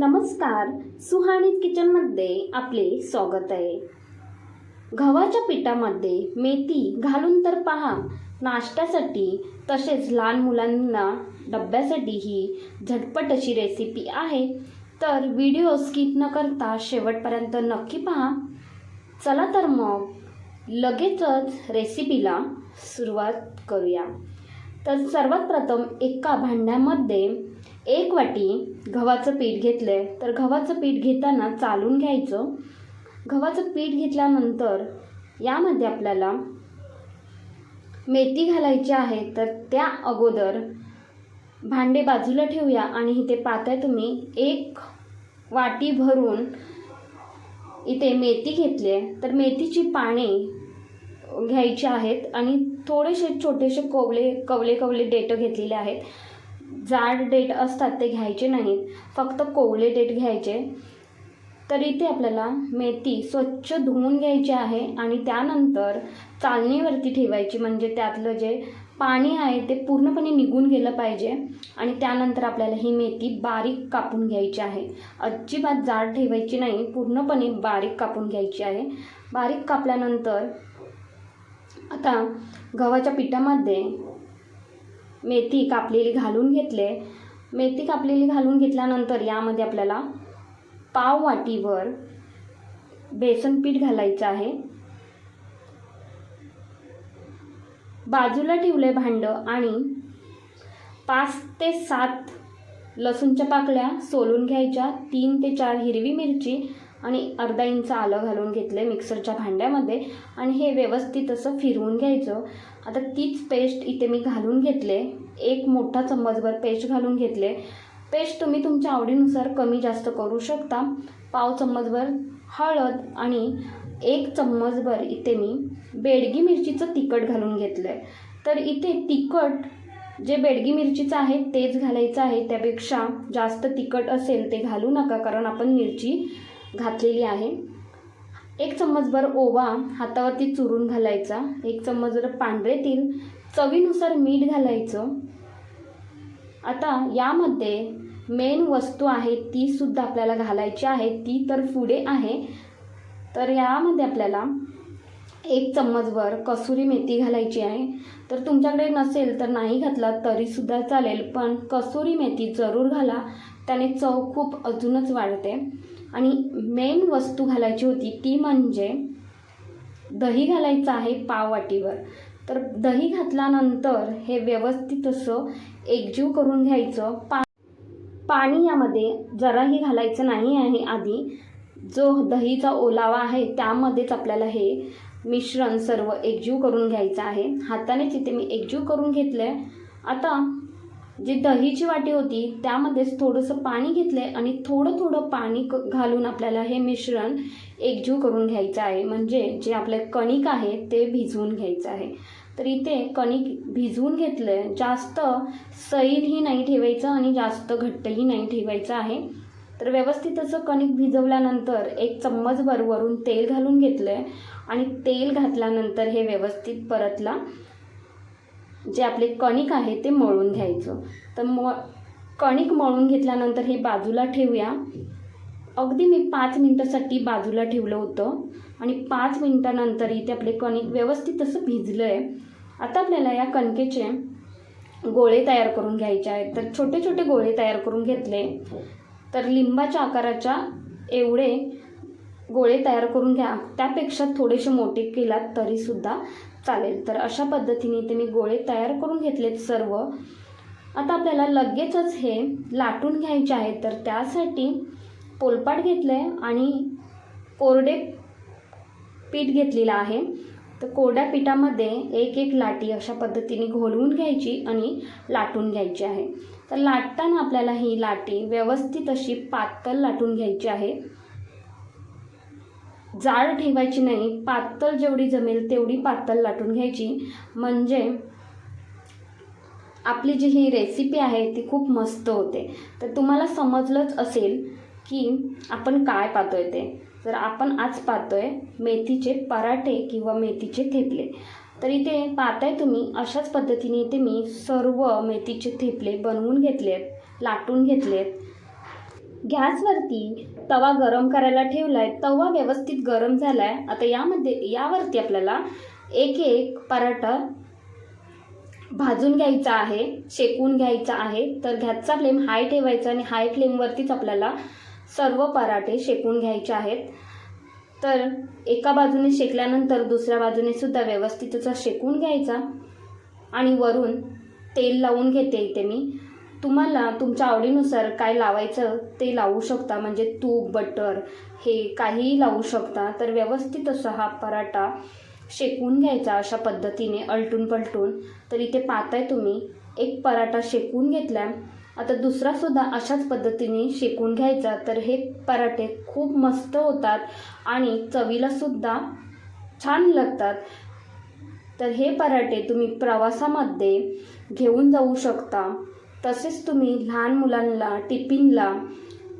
नमस्कार सुहानी किचनमध्ये आपले स्वागत आहे. गव्हाच्या पिठामध्ये मेथी घालून तर पहा नाश्त्यासाठी तसेच लहान मुलांना डब्यासाठी ही झटपट अशी रेसिपी आहे. तर व्हिडिओ स्किप न करता शेवटपर्यंत नक्की पहा. चला तर मग लगेचच रेसिपीला सुरुवात करूया. तर सर्वात प्रथम एका भांड्यामध्ये एक वाटी गव्हाचं पीठ घेतलं आहे तर गव्हाचं पीठ घेताना चालून घ्यायचं. गव्हाचं पीठ घेतल्यानंतर यामध्ये आपल्याला मेथी घालायची आहे. तर त्या अगोदर भांडे बाजूला ठेवूया आणि इथे पाहताय तुम्ही एक वाटी भरून इथे मेथी घेतली आहे तर मेथीची पाने घ्यायचे आहेत आणि थोडेसे छोटेसे कोवले कवले कवले डेट घेतलेले आहेत. जाड डेट असतात ते घ्यायचे नाहीत फक्त कोवले डेट घ्यायचे. तर इथे आपल्याला मेथी स्वच्छ धुवून घ्यायची आहे आणि त्यानंतर चालणीवरती ठेवायची म्हणजे त्यातलं जे पाणी आहे ते पूर्णपणे निघून गेलं पाहिजे आणि त्यानंतर आपल्याला ही मेथी बारीक कापून घ्यायची आहे. अजिबात जाड ठेवायची नाही पूर्णपणे बारीक कापून घ्यायची आहे. बारीक कापल्यानंतर आता गव्हाच्या पिठामध्ये मेथी कापलेली घालून घेतले. मेथी कापलेली घालून घेतल्यानंतर यामध्ये आपल्याला पाव वाटीवर बेसन पीठ घालायचं आहे. बाजूला ठेवले भांडं आणि पाच ते सात लसूणच्या पाकळ्या सोलून घ्यायच्या. तीन ते चार हिरवी मिरची आणि अर्धा इंच आलं घालून घेतले मिक्सरच्या भांड्यामध्ये. आणि हे व्यवस्थित असं फिरवून घ्यायचं. आता तीच पेस्ट इथे मी घालून घेतले. एक मोठा चम्मचभर पेस्ट घालून घेतले. पेस्ट तुम्ही तुमच्या आवडीनुसार कमी जास्त करू शकता. पाव चम्मचभर हळद आणि एक चम्मचभर इथे मी बेडगी मिरचीचं तिखट घालून घेतलं आहे तर इथे तिखट जे बेडगी मिरचीचं आहे तेच घालायचं आहे. त्यापेक्षा जास्त तिखट असेल ते घालू नका कारण आपण मिरची घातलेली आहे. एक चम्मचभर ओवा हातावरती चुरून घालायचा. एक चम्मचभर पांढरे तेल चवीनुसार मीठ घालायचं. आता यामध्ये मेन वस्तू आहे ती सुद्धा आपल्याला घालायची आहे. ती तर पुढे आहे. तर यामध्ये आपल्याला एक चम्मचभर कसुरी मेथी घालायची आहे. तर तुमच्याकडे नसेल तर नाही घातला तरीसुद्धा चालेल. पण कसुरी मेथी जरूर घाला. त्याने चव खूप अजूनच वाढते. आणि मेन वस्तू घालायची होती ती म्हणजे दही घालायचं आहे पाववाटीवर. तर दही घातल्यानंतर हे व्यवस्थित असं एकजीव करून घ्यायचं. पा पाणी यामध्ये जराही घालायचं नाही आहे आधी. जो दहीचा ओलावा आहे त्यामध्येच आपल्याला हे मिश्रण सर्व एकजीव करून घ्यायचं आहे. हातानेच इथे मी एकजीव करून घेतलं आहे आता जी दहीची वाटी होती त्यामध्येच थोडंसं पाणी घेतलं आहे आणि थोडं थोडं पाणी क घालून आपल्याला हे मिश्रण एकजीव करून घ्यायचं आहे. म्हणजे जे आपलं कणिक आहे ते भिजवून घ्यायचं आहे. तर इथे कणिक भिजवून घेतलं आहे जास्त सैलही नाही ठेवायचं आणि जास्त घट्टही नाही ठेवायचं आहे. तर व्यवस्थित असं कणिक भिजवल्यानंतर एक चम्मचभर वरून तेल घालून घेतलं आहे आणि तेल घातल्यानंतर हे व्यवस्थित परतला. जे आपले कणिक आहे ते मळून घ्यायचं. तर म कणिक मळून घेतल्यानंतर हे बाजूला ठेवूया. अगदी मी पाच मिनटासाठी बाजूला ठेवलं होतं आणि पाच मिनटानंतर इथे आपले कणिक व्यवस्थित असं भिजलं आहे आता आपल्याला या कणकेचे गोळे तयार करून घ्यायचे आहेत. तर छोटे छोटे गोळे तयार करून घेतले. तर लिंबाच्या आकाराच्या एवढे गोळे तयार करून घ्या. त्यापेक्षा थोडेसे मोठे केलात तरीसुद्धा चालेल. तर अशा पद्धतीने ते मी गोळे तयार करून घेतलेत सर्व. आता आपल्याला लगेचच हे लाटून घ्यायचे आहे. तर त्यासाठी पोलपाट घेतलं आहे आणि कोरडे पीठ घेतलेलं आहे. तर कोरड्या पिठामध्ये एक एक लाटी अशा पद्धतीने घोलवून घ्यायची आणि लाटून घ्यायची आहे. तर लाटताना आपल्याला ही लाटी व्यवस्थित अशी पातळ लाटून घ्यायची आहे. जाड ठेवायची नाही पातळ जेवढी जमेल तेवढी पातळ लाटून घ्यायची. म्हणजे आपली जी ही रेसिपी आहे ती खूप मस्त होते. तर तुम्हाला समजलंच असेल की आपण काय पाहतोय ते. तर आपण आज पाहतोय मेथीचे पराठे किंवा मेथीचे थेपले तर इथे पाहताय तुम्ही अशाच पद्धतीने इथे मी सर्व मेथीचे थेपले बनवून घेतले आहेत लाटून घेतलेत. गॅसवरती तवा गरम करायला ठेवला आहे तवा व्यवस्थित गरम झाला आहे आता यामध्ये यावरती आपल्याला एक एक पराठा भाजून घ्यायचा आहे शेकून घ्यायचा आहे. तर गॅसचा फ्लेम हाय ठेवायचा आणि हाय फ्लेमवरतीच आपल्याला सर्व पराठे शेकून घ्यायचे आहेत. तर एका बाजूने शेकल्यानंतर दुसऱ्या बाजूने सुद्धा व्यवस्थित त्याचा शेकून घ्यायचा. आणि वरून तेल लावून घेते इथे मी. तुम्हाला तुमच्या आवडीनुसार काय लावायचं ते लावू शकता. म्हणजे तूप बटर हे काहीही लावू शकता. तर व्यवस्थित असा हा पराठा शेकून घ्यायचा अशा पद्धतीने अलटून पलटून. तर इथे पाहताय तुम्ही एक पराठा शेकून घेतला. आता दुसरासुद्धा अशाच पद्धतीने शेकून घ्यायचा. तर हे पराठे खूप मस्त होतात आणि चवीलासुद्धा छान लागतात. तर हे पराठे तुम्ही प्रवासामध्ये घेऊन जाऊ शकता. तसेच तुम्ही लहान मुलांना टिफिनला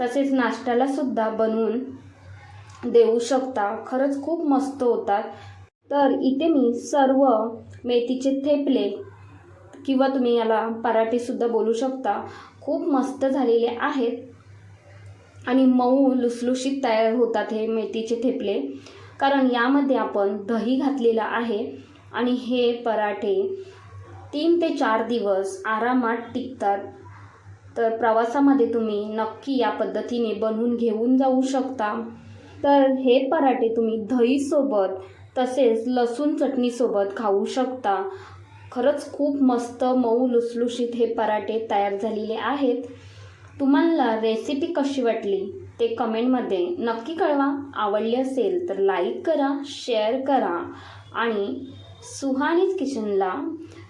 तसेच नाश्त्यालासुद्धा बनवून देऊ शकता. खरंच खूप मस्त होतात. तर इथे मी सर्व मेथीचे थेपले किंवा तुम्ही याला पराठेसुद्धा बोलू शकता. खूप मस्त झालेले आहेत. आणि मऊ लुसलुशीत तयार होतात हे मेथीचे थेपले. कारण यामध्ये आपण दही घातलेलं आहे आणि हे पराठे तीन ते चार दिवस आरामात टिकतात. तर प्रवासामध्ये तुम्ही नक्की या पद्धतीने बनवून घेऊन जाऊ शकता. तर हे पराठे तुम्ही दहीसोबत तसेच लसूण चटणीसोबत खाऊ शकता. खरंच खूप मस्त मऊ लुसलुशीत हे पराठे तयार झालेले आहेत. तुम्हाला रेसिपी कशी वाटली ते कमेंटमध्ये नक्की कळवा. आवडली असेल तर लाईक करा शेअर करा आणि सुहानीज किचनला